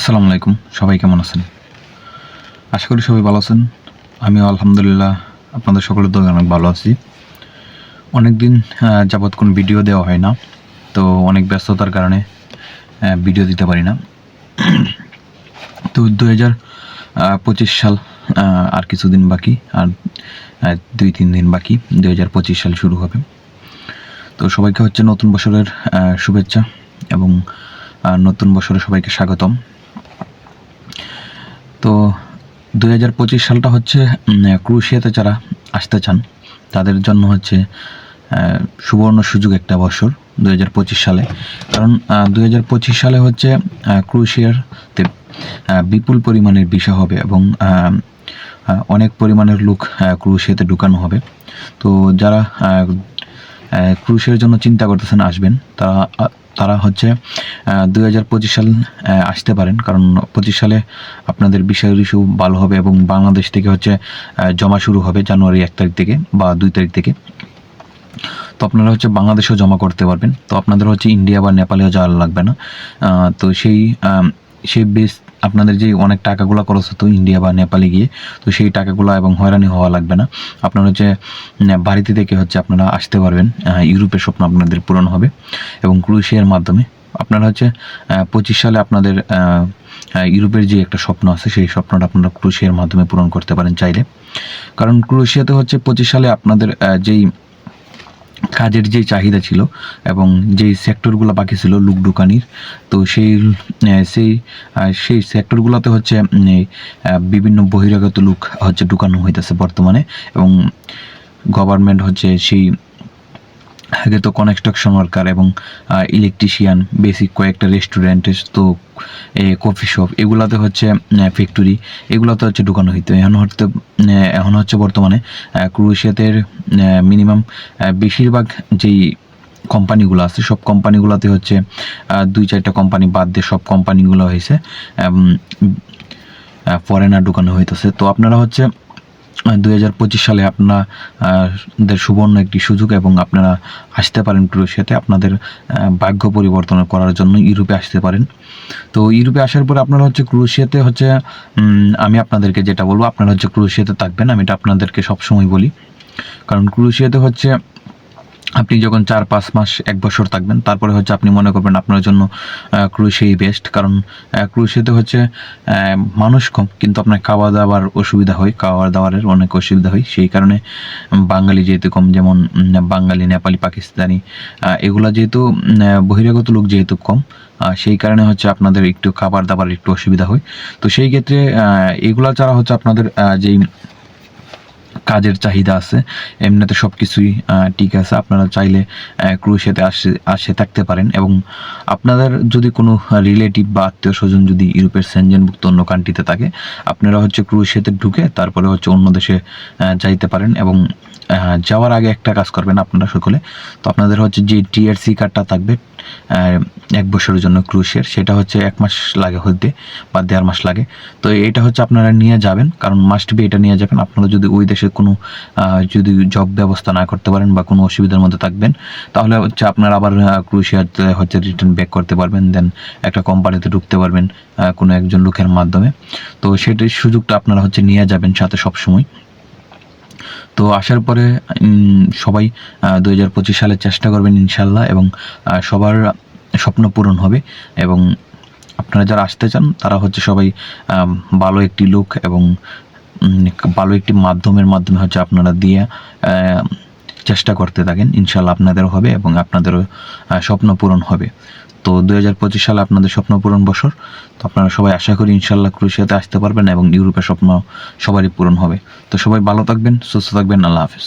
আসসালামু আলাইকুম, সবাই কেমন আছেন? আশা করি সবাই ভালো আছেন। আমিও আলহামদুলিল্লাহ আপনাদের সকলের দোকান অনেক ভালো আছি। অনেক দিন যাবৎ কোনো ভিডিও দেওয়া হয় না, তো অনেক ব্যস্ততার কারণে ভিডিও দিতে পারি না। তো দু হাজার পঁচিশ সাল আর কিছুদিন বাকি, আর দুই তিন দিন বাকি দু হাজার পঁচিশ সাল শুরু হবে। তো সবাইকে হচ্ছে নতুন বছরের শুভেচ্ছা এবং নতুন বছরে সবাইকে স্বাগতম। তো দুই হাজার পঁচিশ সালটা হচ্ছে ক্রুশিয়াতে যারা আসতে চান, তাদের জন্য হচ্ছে সুবর্ণ সুযোগ একটা বছর দুই হাজার পঁচিশ সালে। কারণ দুই হাজার পঁচিশ সালে হচ্ছে ক্রুশিয়ারতে বিপুল পরিমাণের বিষয় হবে এবং অনেক পরিমাণের লোক ক্রুশিয়াতে ঢুকানো হবে। তো যারা ক্রুশের জন্য চিন্তা করতেছেন আসবেন, তারা তারা হচ্ছে দুই হাজার পঁচিশ সাল আসতে পারেন। কারণ পঁচিশ সালে আপনাদের বিষয় ইস্যু ভালো হবে এবং বাংলাদেশ থেকে হচ্ছে জমা শুরু হবে জানুয়ারি এক তারিখ থেকে বা দুই তারিখ থেকে। তো আপনারা হচ্ছে বাংলাদেশেও জমা করতে পারবেন। তো আপনাদের হচ্ছে ইন্ডিয়া বা নেপালেও যাওয়া লাগবে না। তো সেই সেই বেস আপনাদের যে অনেক টাকাগুলো খরচ হতো ইন্ডিয়া বা নেপালে গিয়ে, তো সেই টাকাগুলো এবং হয়রানি হওয়া লাগবে না। আপনার হচ্ছে বাড়িতে থেকে হচ্ছে আপনারা আসতে পারবেন ইউরোপের স্বপ্ন আপনাদের পূরণ হবে এবং ক্রুশিয়ার মাধ্যমে। আপনারা হচ্ছে পঁচিশ সালে আপনাদের ইউরোপের যে একটা স্বপ্ন আছে, সেই স্বপ্নটা আপনারা ক্রুশিয়ার মাধ্যমে পূরণ করতে পারেন চাইলে। কারণ ক্রুশিয়াতে হচ্ছে পঁচিশ সালে আপনাদের যেই কাজের যে চাহিদা ছিল এবং যে সেক্টরগুলো বাকি ছিল, লুক দোকানির, তো সেই সেই সেই সেক্টরগুলোতে হচ্ছে বিভিন্ন বহিরাগত লোক হচ্ছে ঢুকানো হইতেছে বর্তমানে এবং গভর্নমেন্ট হচ্ছে সেই আগে তো কনস্ট্রাকশন ওয়ার্কার এবং ইলেকট্রিশিয়ান বেসিক কয়েকটা রেস্টুরেন্ট তো কফি শপ এগুলাতে হচ্ছে ফ্যাক্টরি এগুলাতে হচ্ছে ঢুকানো হইতো। এখন হচ্ছে এখন হচ্ছে বর্তমানে ক্রুশিয়াতের মিনিমাম বেশিরভাগ যেই কোম্পানিগুলো আছে, সব কোম্পানিগুলোতে হচ্ছে দুই চারটা কোম্পানি বাদ দিয়ে সব কোম্পানিগুলো হয়েছে ফরেনার ঢুকানো হইতেছে। তো আপনারা হচ্ছে দুই হাজার পঁচিশ সালে আপনাদের দের সুবর্ণ একটি সুযোগ এবং আপনারা আসতে পারেন ক্রোয়েশিয়াতে। আপনাদের ভাগ্য পরিবর্তন করার জন্য ইউরোপে আসতে পারেন। তো ইউরোপে আসার পরে আপনারা হচ্ছে ক্রোয়েশিয়াতে হচ্ছে আমি আপনাদেরকে যেটা বলব, আপনারা হচ্ছে ক্রোয়েশিয়াতে থাকবেন, আমি এটা আপনাদেরকে সবসময় বলি। কারণ ক্রোয়েশিয়াতে হচ্ছে আপনি যখন চার, পাঁচ মাস, এক বছর থাকবেন, তারপরে হচ্ছে আপনি মনে করবেন আপনার জন্য ক্রুশিয়াই বেস্ট কারণ ক্রুশিয়াতে হচ্ছে মানুষ কম, কিন্তু আপনার খাওয়া দাওয়ার অসুবিধা হয় খাওয়া দাওয়ারের অনেক অসুবিধা হয়, সেই কারণে বাঙালি যেহেতু কম, যেমন বাঙালি, নেপালি, পাকিস্তানি এগুলা যেহেতু বহিরাগত লোক যেহেতু কম সেই কারণে হচ্ছে আপনাদের একটু খাবার দাবার একটু অসুবিধা হয়। তো সেই ক্ষেত্রে এগুলা ছাড়া হচ্ছে আপনাদের যেই কাজের চাহিদা আছে, এমনিতে সব কিছুই ঠিক আছে। আপনারা চাইলে ক্রুশিয়াতে আসে আসে থাকতে পারেন এবং আপনাদের যদি কোনো রিলেটিভ বা আত্মীয় স্বজন যদি ইউরোপের সেনজেনভুক্ত অন্য কান্ট্রিতে থাকে, আপনারা হচ্ছে ক্রুশিয়াতে ঢুকে তারপরে হচ্ছে অন্য দেশে যাইতে পারেন এবং যাওয়ার আগে একটা কাজ করবেন আপনারা সকলে। তো আপনাদের হচ্ছে যে টিআরসি কার্ডটা থাকবে এক বছরের জন্য ক্রুশের সেটা হচ্ছে এক মাস লাগে হইতে বা দেড় মাস লাগে। তো এটা হচ্ছে আপনারা নিয়ে যাবেন, কারণ মাস্ট বি এটা নিয়ে যাবেন। আপনারা যদি ওই দেশে কোনো যদি জব ব্যবস্থা না করতে পারেন বা কোনো অসুবিধার মধ্যে থাকবেন, তাহলে হচ্ছে আপনারা আবার ক্রুশিয়াতে হচ্ছে রিটার্ন ব্যাক করতে পারবেন দেন একটা কোম্পানিতে ঢুকতে পারবেন কোনো একজন লোকের মাধ্যমে। তো সেটার সুযোগটা আপনারা হচ্ছে নিয়ে যাবেন সাথে সবসময়। তো আসার পরে সবাই দু হাজার পঁচিশ সালে চেষ্টা করবেন ইনশাল্লাহ এবং সবার স্বপ্ন পূরণ হবে এবং আপনারা যারা আসতে চান, তারা হচ্ছে সবাই ভালো একটি লোক এবং ভালো একটি মাধ্যমের মাধ্যমে হচ্ছে আপনারা দিয়ে চেষ্টা করতে থাকেন। ইনশাল্লাহ আপনাদেরও হবে এবং আপনাদেরও স্বপ্ন পূরণ হবে। তো দু হাজার পঁচিশ সালে আপনাদের স্বপ্ন পূরণ বছর। তো আপনারা সবাই আশা করি ইনশাল্লাহ ক্রুশিয়াতে আসতে পারবেন এবং ইউরোপের স্বপ্ন সবারই পূরণ হবে। তো সবাই ভালো থাকবেন, সুস্থ থাকবেন, আল্লাহ হাফিজ।